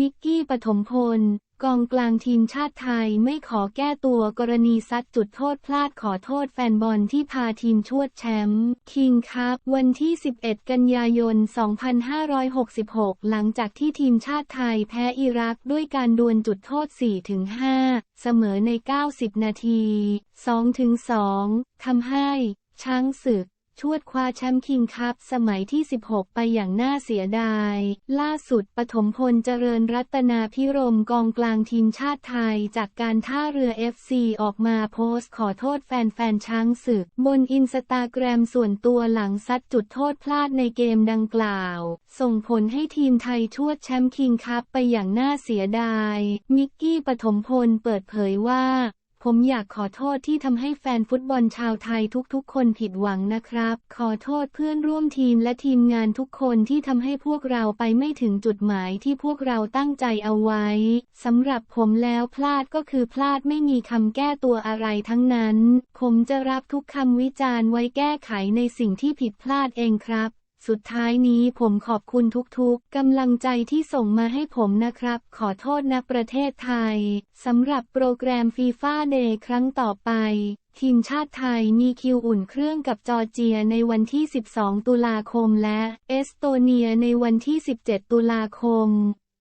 มิกกี้ปฐมพล กองกลางทีมชาติไทยไม่ขอแก้ตัวกรณีซัดจุดโทษพลาดขอโทษแฟนบอลที่พาทีมชวดแชมป์คิงคัพวันที่ 11 กันยายน 2566 หลังจากที่ทีมชาติไทยแพ้อิรักด้วยการดวลจุดโทษ 4-5 เสมอใน 90 นาที 2-2ทำให้ ช้างศึก ชวดคว้าแชมป์คิงคัพสมัยที่ 16 ไปอย่างน่าเสียดาย ล่าสุดปฐมพลเจริญรัตนาพิรมกองกลางทีมชาติไทย จากการท่าเรือ FC ออกมาโพสต์ขอโทษแฟนๆช้างศึก บนอินสตาแกรมส่วนตัวหลังซัดจุดโทษพลาดในเกมดังกล่าว ส่งผลให้ทีมไทยชวดแชมป์คิงคัพไปอย่างน่าเสียดาย มิกกี้ปฐมพลเปิดเผยว่า ผมอยากขอโทษที่ทำให้แฟนฟุตบอลชาวไทยทุกๆ คนผิดหวังนะครับ ขอโทษเพื่อนร่วมทีมและทีมงานทุกคนที่ทำให้พวกเราไปไม่ถึงจุดหมายที่พวกเราตั้งใจเอาไว้สำหรับผมแล้วพลาดก็คือพลาดไม่มีคำแก้ตัวอะไรทั้งนั้น ผมจะรับทุกคำวิจารณ์ไว้แก้ไขในสิ่งที่ผิดพลาดเองครับ สุดท้ายนี้ผมขอบคุณทุกๆกำลังใจที่ส่งมาให้ผมนะครับ ขอโทษนะประเทศไทยสำหรับโปรแกรมฟีฟ่าเดย์ครั้งต่อไป ทีมชาติไทยมีคิวอุ่นเครื่องกับจอร์เจียในวันที่ 12 ตุลาคมและ เอสโตเนียในวันที่ 17 ตุลาคม